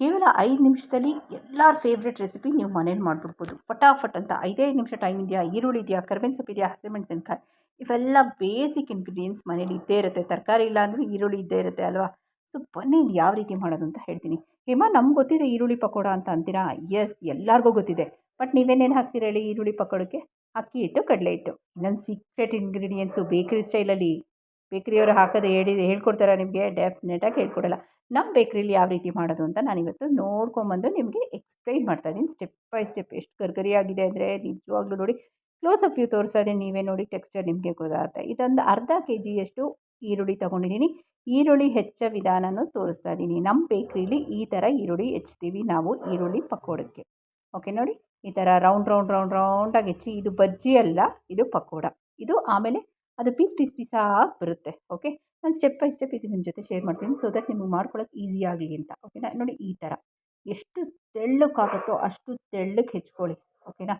ಕೇವಲ ಐದು ನಿಮಿಷದಲ್ಲಿ ಎಲ್ಲರ ಫೇವ್ರೆಟ್ ರೆಸಿಪಿ ನೀವು ಮನೇಲಿ ಮಾಡಿಬಿಡ್ಬೋದು. ಫಟಾಫಟ್ ಅಂತ ಐದೈದು ನಿಮಿಷ ಟೈಮ್ ಇದೆಯಾ, ಈರುಳ್ಳಿ ಇದೆಯಾ, ಕರ್ಬೇವಿನ ಸೊಪ್ಪು ಇದೆಯಾ ಹಸಿಮೆಣಸಿನ್ಕಾಯಿ ಇವೆಲ್ಲ ಬೇಸಿಕ್ ಇಂಗ್ರೀಡಿಯೆಂಟ್ಸ್ ಮನೇಲಿ ಇದ್ದೇ ಇರುತ್ತೆ. ತರಕಾರಿ ಇಲ್ಲ ಅಂದರೂ ಈರುಳ್ಳಿ ಇದ್ದೇ ಇರುತ್ತೆ ಅಲ್ವಾ? ಸೊ ಬನ್ನಿ ಇದು ಯಾವ ರೀತಿ ಮಾಡೋದು ಅಂತ ಹೇಳ್ತೀನಿ. ಹೇಮಾ, ನಮ್ಗೆ ಗೊತ್ತಿದೆ ಈರುಳ್ಳಿ ಪಕೋಡ ಅಂತ ಅಂತೀರಾ? ಎಸ್ ಎಲ್ಲರಿಗೂ ಗೊತ್ತಿದೆ. ಬಟ್ ನೀವೇನೇನು ಹಾಕ್ತೀರ ಹೇಳಿ ಈರುಳ್ಳಿ ಪಕೋಡಕ್ಕೆ? ಅಕ್ಕಿ ಹಿಟ್ಟು, ಕಡಲೆ ಹಿಟ್ಟು. ಇನ್ನೊಂದು ಸೀಕ್ರೆಟ್ ಇಂಗ್ರೀಡಿಯೆಂಟ್ಸು ಬೇಕ್ರಿ ಸ್ಟೈಲಲ್ಲಿ ಬೇಕ್ರಿಯವರು ಹಾಕೋದು ಹೇಳಿ, ಹೇಳ್ಕೊಡ್ತಾರ ನಿಮಗೆ? ಡೆಫಿನೆಟಾಗಿ ಹೇಳ್ಕೊಡಲ್ಲ. ನಮ್ಮ ಬೇಕ್ರಿಲಿ ಯಾವ ರೀತಿ ಮಾಡೋದು ಅಂತ ನಾನಿವತ್ತು ನೋಡ್ಕೊಂಬಂದು ನಿಮಗೆ ಎಕ್ಸ್ಪ್ಲೈನ್ ಮಾಡ್ತಾ ಇದ್ದೀನಿ. ಸ್ಟೆಪ್ ಬೈ ಸ್ಟೆಪ್ ಎಷ್ಟು ಗರ್ಗರಿಯಾಗಿದೆ ಅಂದರೆ ನಿಜವಾಗ್ಲೂ ನೋಡಿ ಕ್ಲೋಸ್ ಅಪ್ ವ್ಯೂ ತೋರಿಸ್ತಾ ಇದ್ದೀನಿ ನೀವೇ ನೋಡಿ ಟೆಕ್ಸ್ಚರ್ ನಿಮಗೆ ಗೊತ್ತಾಗುತ್ತೆ. ಇದೊಂದು ಅರ್ಧ ಕೆ ಜಿಯಷ್ಟು ಈರುಳ್ಳಿ ತೊಗೊಂಡಿದ್ದೀನಿ. ಈರುಳ್ಳಿ ಹೆಚ್ಚ ವಿಧಾನನೂ ತೋರಿಸ್ತಾ ಇದ್ದೀನಿ. ನಮ್ಮ ಬೇಕ್ರಿಲಿ ಈ ಥರ ಈರುಳ್ಳಿ ಹೆಚ್ಚ್ತೀವಿ ನಾವು ಈರುಳ್ಳಿ ಪಕೋಡಕ್ಕೆ. ಓಕೆ ನೋಡಿ? ಈ ಥರ ರೌಂಡ್ ರೌಂಡ್ ರೌಂಡ್ ರೌಂಡಾಗಿ ಹೆಚ್ಚಿ. ಇದು ಬಜ್ಜಿ ಅಲ್ಲ ಇದು ಪಕೋಡ. ಇದು ಆಮೇಲೆ ಅದು ಪೀಸ್ ಪೀಸ್ ಪೀಸಾಗಿ ಬರುತ್ತೆ ಓಕೆ ನಾನು ಸ್ಟೆಪ್ ಬೈ ಸ್ಟೆಪ್ ಇದು ನಿಮ್ಮ ಜೊತೆ ಶೇರ್ ಮಾಡ್ತೀನಿ. ಸೊ ದಟ್ ನಿಮಗೆ ಮಾಡ್ಕೊಳ್ಳೋಕೆ ಈಸಿ ಆಗಲಿ ಅಂತ ಓಕೆನಾ ನೋಡಿ ಈ ಥರ ಎಷ್ಟು ತೆಳ್ಳಕ್ಕಾಗುತ್ತೋ ಅಷ್ಟು ತೆಳ್ಳಕ್ಕೆ ಹೆಚ್ಕೊಳ್ಳಿ ಓಕೆನಾ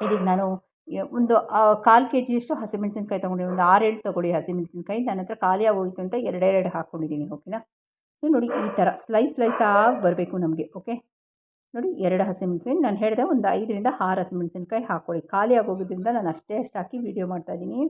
ಇದೀಗ ನಾನು ಒಂದು ಕಾಲು ಕೆ ಜಿಯಷ್ಟು ಹಸಿಮೆಣಸಿನ್ಕಾಯಿ ತೊಗೊಂಡಿದ್ದೀನಿ ಒಂದು ಆರೇಳು ತೊಗೊಳ್ಳಿ ಹಸಿಮೆಣಸಿನ್ಕಾಯಿ. ನನ್ನ ಹತ್ರ ಖಾಲಿ ಹೋಯಿತು ಅಂತ ಎರಡೆರಡು ಹಾಕ್ಕೊಂಡಿದ್ದೀನಿ ಓಕೆನಾ ಸೊ ನೋಡಿ ಈ ಥರ ಸ್ಲೈಸ್ ಸ್ಲೈಸ್ ಆಗಿ ಬರಬೇಕು ನಮಗೆ ಓಕೆ ನೋಡಿ, ಎರಡು ಹಸಿಮೆಣಸಿನ ನಾನು ಹೇಳಿದೆ ಒಂದು ಐದರಿಂದ ಆರು ಹಸಿಮೆಣಸಿನ್ಕಾಯಿ ಹಾಕ್ಕೊಳ್ಳಿ ಖಾಲಿ ಆಗೋಗೋದ್ರಿಂದ ನಾನು ಅಷ್ಟೇ ಅಷ್ಟು ಹಾಕಿ ವೀಡಿಯೋ ಮಾಡ್ತಾಯಿದ್ದೀನಿ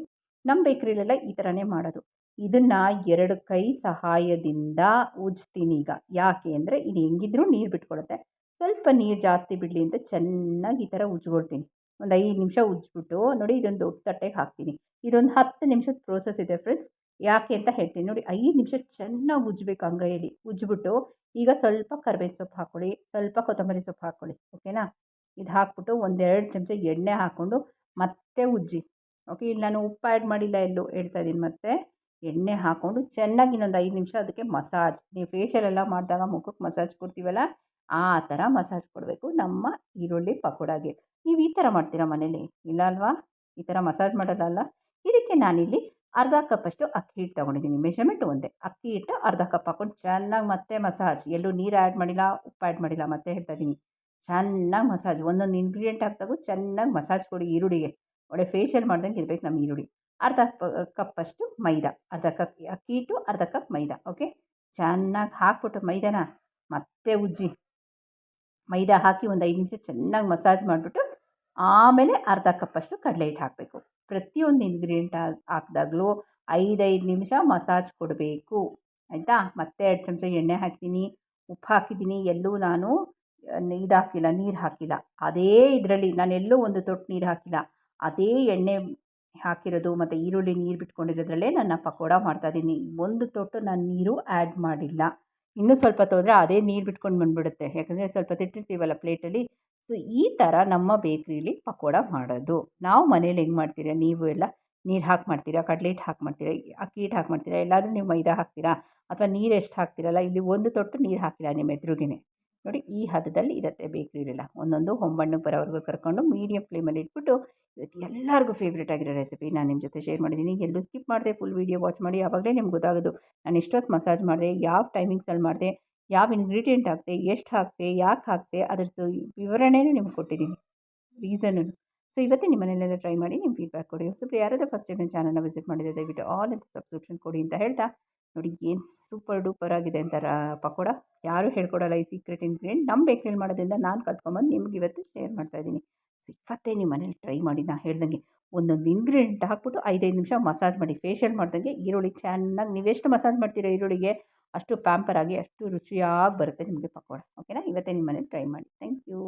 ನಮ್ಮ ಬೇಕ್ರಿಲೆಲ್ಲ ಈ ಥರನೇ ಮಾಡೋದು. ಇದನ್ನು ಎರಡು ಕೈ ಸಹಾಯದಿಂದ ಉಜ್ತೀನಿ ಈಗ. ಯಾಕೆ ಅಂದರೆ, ಇದು ಹೆಂಗಿದ್ರೂ ನೀರು ಬಿಟ್ಕೊಡುತ್ತೆ ಸ್ವಲ್ಪ ನೀರು ಜಾಸ್ತಿ ಬಿಡಲಿ ಅಂತ ಚೆನ್ನಾಗಿ ಈ ಥರ ಉಜ್ಕೊಳ್ತೀನಿ. ಒಂದು ಐದು ನಿಮಿಷ ಉಜ್ಜಿಬಿಟ್ಟು ನೋಡಿ ಇದೊಂದು ದೊಡ್ಡ ತಟ್ಟೆಗೆ ಹಾಕ್ತೀನಿ. ಇದೊಂದು ಹತ್ತು ನಿಮಿಷದ ಪ್ರೋಸೆಸ್ ಇದೆ ಫ್ರೆಂಡ್ಸ್ ಯಾಕೆ ಅಂತ ಹೇಳ್ತೀನಿ. ನೋಡಿ ಐದು ನಿಮಿಷ ಚೆನ್ನಾಗಿ ಉಜ್ಬೇಕು ಅಂಗೈಯಲ್ಲಿ. ಉಜ್ಜಿಬಿಟ್ಟು ಈಗ ಸ್ವಲ್ಪ ಕರ್ಬೇವಿನ ಸೊಪ್ಪು ಹಾಕ್ಕೊಳ್ಳಿ, ಸ್ವಲ್ಪ ಕೊತ್ತಂಬರಿ ಸೊಪ್ಪು ಹಾಕ್ಕೊಳ್ಳಿ ಓಕೆನಾ ಇದು ಹಾಕ್ಬಿಟ್ಟು ಒಂದೆರಡು ಚಮಚ ಎಣ್ಣೆ ಹಾಕ್ಕೊಂಡು ಮತ್ತೆ ಉಜ್ಜಿ. ಓಕೆ ಇಲ್ಲಿ ನಾನು ಉಪ್ಪು ಆ್ಯಡ್ ಮಾಡಿಲ್ಲ ಎಲ್ಲೂ ಹೇಳ್ತಾ ಇದ್ದೀನಿ ಮತ್ತೆ. ಎಣ್ಣೆ ಹಾಕ್ಕೊಂಡು ಚೆನ್ನಾಗಿ ಇನ್ನೊಂದು ಐದು ನಿಮಿಷ ಅದಕ್ಕೆ ಮಸಾಜ್, ನೀವು ಫೇಶಿಯಲೆಲ್ಲ ಮಾಡಿದಾಗ ಮುಖಕ್ಕೆ ಮಸಾಜ್ ಕೊಡ್ತೀವಲ್ಲ, ಆ ಥರ ಮಸಾಜ್ ಕೊಡಬೇಕು ನಮ್ಮ ಈರುಳ್ಳಿ ಪಕೋಡಾಗೆ. ನೀವು ಈ ಥರ ಮಾಡ್ತೀರಾ ಮನೇಲಿ? ಇಲ್ಲ ಅಲ್ವಾ? ಈ ಥರ ಮಸಾಜ್ ಮಾಡೋದಲ್ಲ ಇದಕ್ಕೆ ನಾನಿಲ್ಲಿ ಅರ್ಧ ಕಪ್ಪಷ್ಟು ಅಕ್ಕಿ ಹಿಟ್ಟು ತೊಗೊಂಡಿದ್ದೀನಿ. ಮೆಷರ್ಮೆಂಟ್ ಒಂದೇ. ಅಕ್ಕಿ ಹಿಟ್ಟು ಅರ್ಧ ಕಪ್ ಹಾಕ್ಕೊಂಡು ಚೆನ್ನಾಗಿ ಮತ್ತೆ ಮಸಾಜ್. ಎಲ್ಲೂ ನೀರು ಆ್ಯಡ್ ಮಾಡಿಲ್ಲ, ಉಪ್ಪು ಆ್ಯಡ್ ಮಾಡಿಲ್ಲ, ಮತ್ತೆ ಹೇಳ್ತಾ ಇದ್ದೀನಿ ಚೆನ್ನಾಗಿ ಮಸಾಜ್. ಒಂದೊಂದು ಇಂಗ್ರೀಡಿಯೆಂಟ್ ಹಾಕ್ದಾಗೂ ಚೆನ್ನಾಗಿ ಮಸಾಜ್ ಕೊಡಿ ಈರುಳ್ಳಿಗೆ. ಒಳ್ಳೆ ಫೇಶಿಯಲ್ ಮಾಡ್ದಂಗೆ ಇರಬೇಕು ನಮ್ಮ ಈರುಳ್ಳಿ. ಅರ್ಧ ಕಪ್ಪಷ್ಟು ಮೈದಾ. ಅರ್ಧ ಕಪ್ ಅಕ್ಕಿ ಹಿಟ್ಟು, ಅರ್ಧ ಕಪ್ ಮೈದಾ, ಓಕೆ? ಚೆನ್ನಾಗಿ ಹಾಕ್ಬಿಟ್ಟು ಮೈದಾನ ಮತ್ತೆ ಉಜ್ಜಿ. ಮೈದಾ ಹಾಕಿ ಒಂದು ಐದು ನಿಮಿಷ ಚೆನ್ನಾಗಿ ಮಸಾಜ್ ಮಾಡಿಬಿಟ್ಟು ಆಮೇಲೆ ಅರ್ಧ ಕಪ್ಪಷ್ಟು ಕಡಲೆ ಹಿಟ್ಟು ಹಾಕಬೇಕು. ಪ್ರತಿಯೊಂದು ಇಂಗ್ರೀಡಿಯೆಂಟ್ ಹಾಕಿದಾಗಲೂ ಐದೈದು ನಿಮಿಷ ಮಸಾಜ್ ಕೊಡಬೇಕು. ಆಯಿತಾ? ಮತ್ತೆ ಎರಡು ಚಮಚ ಎಣ್ಣೆ ಹಾಕಿದ್ದೀನಿ ಉಪ್ಪು ಹಾಕಿದ್ದೀನಿ, ಎಲ್ಲೂ ನಾನು ಇದು ಹಾಕಿಲ್ಲ, ನೀರು ಹಾಕಿಲ್ಲ. ಅದೇ ಇದರಲ್ಲಿ ನಾನು ಎಲ್ಲೂ ಒಂದು ತೊಟ್ಟು ನೀರು ಹಾಕಿಲ್ಲ. ಅದೇ ಎಣ್ಣೆ ಹಾಕಿರೋದು ಮತ್ತು ಈರುಳ್ಳಿ ನೀರು ಬಿಟ್ಕೊಂಡಿರೋದ್ರಲ್ಲೇ ನನ್ನ ಪಕೋಡ ಮಾಡ್ತಾಯಿದ್ದೀನಿ ಒಂದು ತೊಟ್ಟು ನಾನು ನೀರು ಆ್ಯಡ್ ಮಾಡಿಲ್ಲ. ಇನ್ನೂ ಸ್ವಲ್ಪ ತೊದ್ರೆ ಅದೇ ನೀರು ಬಿಟ್ಕೊಂಡು ಬಂದುಬಿಡುತ್ತೆ. ಯಾಕಂದರೆ ಸ್ವಲ್ಪ ತಿಟ್ಟಿರ್ತೀವಲ್ಲ ಪ್ಲೇಟಲ್ಲಿ ಸೊ ಈ ಥರ ನಮ್ಮ ಬೇಕ್ರಿಲಿ ಪಕೋಡ ಮಾಡೋದು. ನಾವು ಮನೇಲಿ ಹೆಂಗೆ ಮಾಡ್ತೀರಾ? ನೀವು ಎಲ್ಲ ನೀರು ಹಾಕಿ ಮಾಡ್ತೀರಾ? ಕಡಲೆ ಹಿಟ್ಟು ಹಾಕಿ ಮಾಡ್ತೀರಾ? ಅಕ್ಕಿ ಹಿಟ್ಟು ಹಾಕಿ ಮಾಡ್ತೀರಾ? ಎಲ್ಲಾದರೂ ನೀವು ಮೈದಾ ಹಾಕ್ತೀರಾ? ಅಥವಾ ನೀರು ಎಷ್ಟು ಹಾಕ್ತೀರಲ್ಲ? ಇಲ್ಲಿ ಒಂದು ತೊಟ್ಟು ನೀರು ಹಾಕಿಲ್ಲ ನಿಮ್ಮ ಎದುರಿಗೇ ನೋಡಿ ಈ ಹದದಲ್ಲಿ ಇರುತ್ತೆ ಇರಲಿಲ್ಲ ಒಂದೊಂದು ಹೊಂಬಣ್ಣು ಬರೋವರೆಗೂ ಕರ್ಕೊಂಡು ಮೀಡಿಯಮ್ ಫ್ಲೇಮಲ್ಲಿ ಇಟ್ಬಿಟ್ಟು ಇವತ್ತು ಎಲ್ಲರಿಗೂ ಫೇವ್ರೇಟ್ ಆಗಿರೋ ರೆಸಿಪಿ ನಾನು ನಿಮ್ಮ ಜೊತೆ ಶೇರ್ ಮಾಡಿದ್ದೀನಿ. ಎಲ್ಲೂ ಸ್ಕಿಪ್ ಮಾಡಿದೆ ಫುಲ್ ವೀಡಿಯೋ ವಾಚ್ ಮಾಡಿ. ಆವಾಗಲೇ ನಿಮ್ಗೆ ಗೊತ್ತಾಗೋದು, ನಾನು ಎಷ್ಟೊತ್ತು ಮಸಾಜ್ ಮಾಡಿದೆ, ಯಾವ ಟೈಮಿಂಗ್ಸಲ್ಲಿ ಮಾಡಿದೆ, ಯಾವ ಇಂಗ್ರೀಡಿಯೆಂಟ್ ಹಾಕಿದೆ, ಎಷ್ಟು ಹಾಕಿದೆ, ಯಾಕೆ ಹಾಕಿದೆ, ಅದರದ್ದು ವಿವರಣೆನೂ ನಿಮ್ಗೆ ಕೊಟ್ಟಿದ್ದೀನಿ. ರೀಸನು ಸೊ ಇವತ್ತೇ ನಿಮ್ಮ ಮನೆಯಲ್ಲೆಲ್ಲ ಟ್ರೈ ಮಾಡಿ ನಿಮ್ಮ ಫೀಡ್ಬ್ಯಾಕ್ ಕೊಡಿ. ಸ್ವಲ್ಪ ಯಾರಾದರೂ ಫಸ್ಟ್ ಟೈಮ್ ನನ್ನ ಚಾನಲ್ನ ವಿಸಿಟ್ ಮಾಡಿದೆ ದಯವಿಟ್ಟು ಆಲ್ ಅಂತ ಸಬ್ಸ್ಕ್ರಿಪ್ಷನ್ ಕೊಡಿ ಅಂತ ಹೇಳ್ತಾ ನೋಡಿ ಏನು ಸೂಪರ್ ಡೂಪರ್ ಆಗಿದೆ ಅಂತಾರ ಪಕೋಡ? ಯಾರೂ ಹೇಳ್ಕೊಡಲ್ಲ ಈ ಸೀಕ್ರೆಟ್ ಇಂಗ್ರೀಡಿಯೆಂಟ್ ನಮ್ಮ ಬೇಕ್ರಿ ಮಾಡೋದ್ರಿಂದ ನಾನು ಕಲ್ತ್ಕೊಂಬಂದು ನಿಮ್ಗೆ ಇವತ್ತು ಶೇರ್ ಮಾಡ್ತಾಯಿದ್ದೀನಿ ಸೊ ಇವತ್ತೇ ನಿಮ್ಮ ಮನೇಲಿ ಟ್ರೈ ಮಾಡಿ ನಾನು ಹೇಳ್ದಂಗೆ. ಒಂದೊಂದು ಇಂಗ್ರೀಡಿಯೆಂಟ್ ಹಾಕ್ಬಿಟ್ಟು ಐದೈದು ನಿಮಿಷ ಮಸಾಜ್ ಮಾಡಿ. ಫೇಶಿಯಲ್ ಮಾಡ್ದಂಗೆ ಈರುಳ್ಳಿ ಚೆನ್ನಾಗಿ ನೀವೆಷ್ಟು ಮಸಾಜ್ ಮಾಡ್ತೀರಾ ಈರುಳ್ಳಿಗೆ? ಅಷ್ಟು ಪ್ಯಾಂಪರ್ ಆಗಿ ಅಷ್ಟು ರುಚಿಯಾಗಿ ಬರುತ್ತೆ ನಿಮಗೆ ಪಕೋಡ. ಓಕೆನಾ ಇವತ್ತೇ ನಿಮ್ಮ ಮನೇಲಿ ಟ್ರೈ ಮಾಡಿ. Thank you